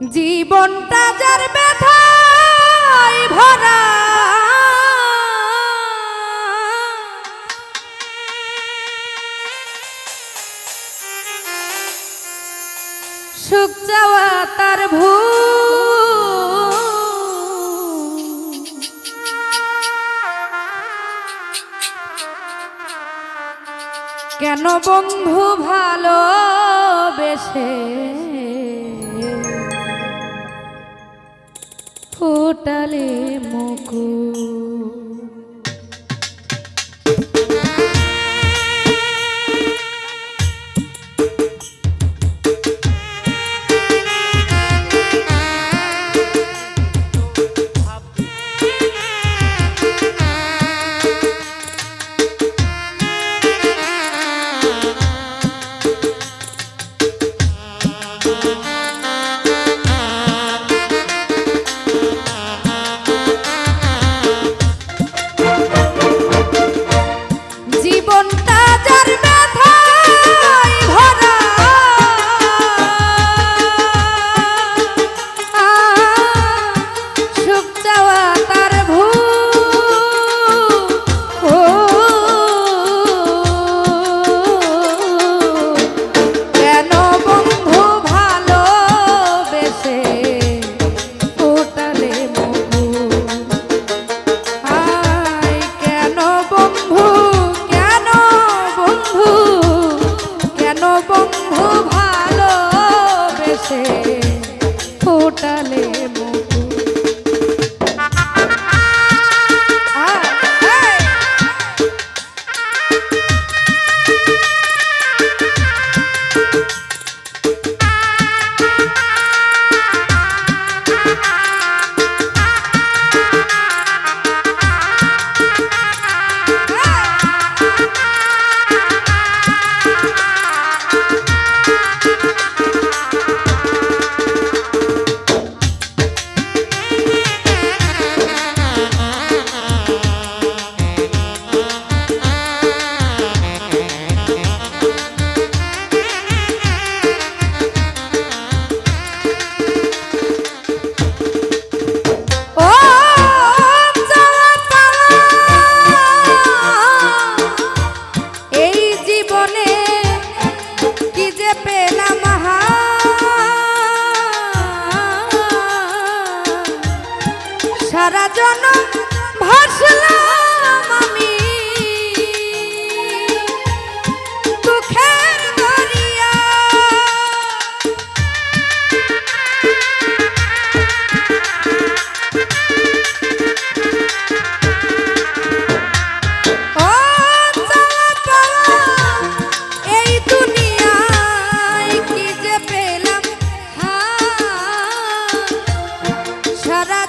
জীবনটা যার ব্যথায় ভরা। সুখ চাওয়া তার ভূ কেন বন্ধু ভালো বেশে ফোটালে মুকু মহা সারা